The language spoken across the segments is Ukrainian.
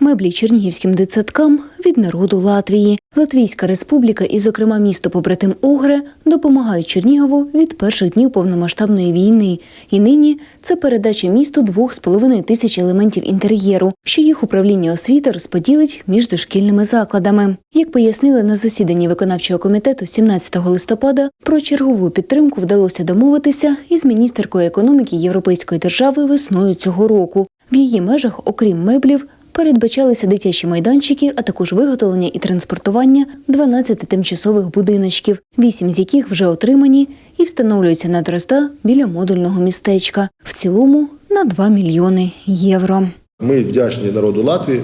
Меблі чернігівським дитсадкам від народу Латвії. Латвійська республіка і, зокрема, місто побратим Огре допомагають Чернігову від перших днів повномасштабної війни. І нині це передача місту двох з половиною тисяч елементів інтер'єру, що їх управління освіти розподілить між дошкільними закладами. Як пояснили на засіданні виконавчого комітету 17 листопада, про чергову підтримку вдалося домовитися із міністеркою економіки Європейської держави весною цього року. В її межах, окрім меблів, передбачалися дитячі майданчики, а також виготовлення і транспортування 12 тимчасових будиночків, 8 з яких вже отримані і встановлюються на дрозда біля модульного містечка. В цілому на 2 мільйони євро. Ми вдячні народу Латвії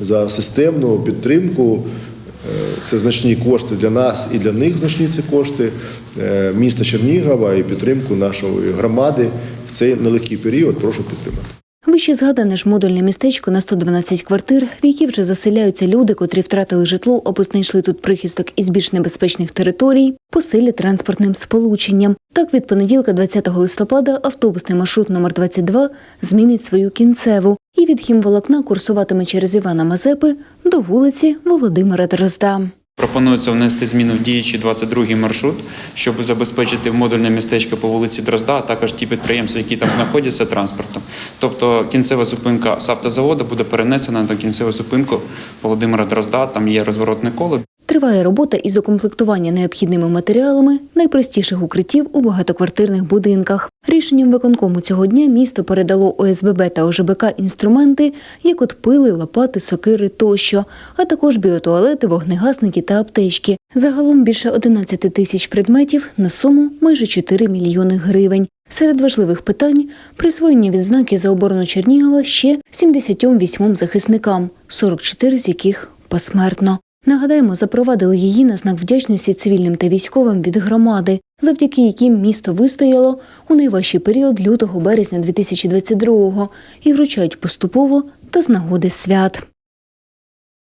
за системну підтримку. Е, Це значні кошти для нас і для них значні ці кошти е, міста Чернігова і підтримку нашої громади в цей нелегкий період. Прошу підтримати. Вище згадане ж модульне містечко на 112 квартир, в які вже заселяються люди, котрі втратили житло або знайшли тут прихисток із більш небезпечних територій, посилять транспортним сполученням. Так, від понеділка, 20 листопада, автобусний маршрут номер 22 змінить свою кінцеву і від хімволокна курсуватиме через Івана Мазепи до вулиці Володимира Дрозда. Пропонується внести зміну в діючий 22-й маршрут, щоб забезпечити модульне містечко по вулиці Дрозда, а також ті підприємства, які там знаходяться транспортом. Тобто кінцева зупинка з автозаводу буде перенесена на кінцеву зупинку Володимира Дрозда. Там є розворотне коло. Триває робота із укомплектування необхідними матеріалами найпростіших укриттів у багатоквартирних будинках. Рішенням виконкому цього дня місто передало ОСББ та ОЖБК інструменти, як от пили, лопати, сокири тощо, а також біотуалети, вогнегасники та аптечки. Загалом більше 11 тисяч предметів на суму майже 4 мільйони гривень. Серед важливих питань присвоєння відзнаки за оборону Чернігова ще 78 захисникам, 44 з яких посмертно. Нагадаємо, запровадили її на знак вдячності цивільним та військовим від громади, завдяки яким місто вистояло у найважчий період лютого березня 2022-го і вручають поступово та з нагоди свят.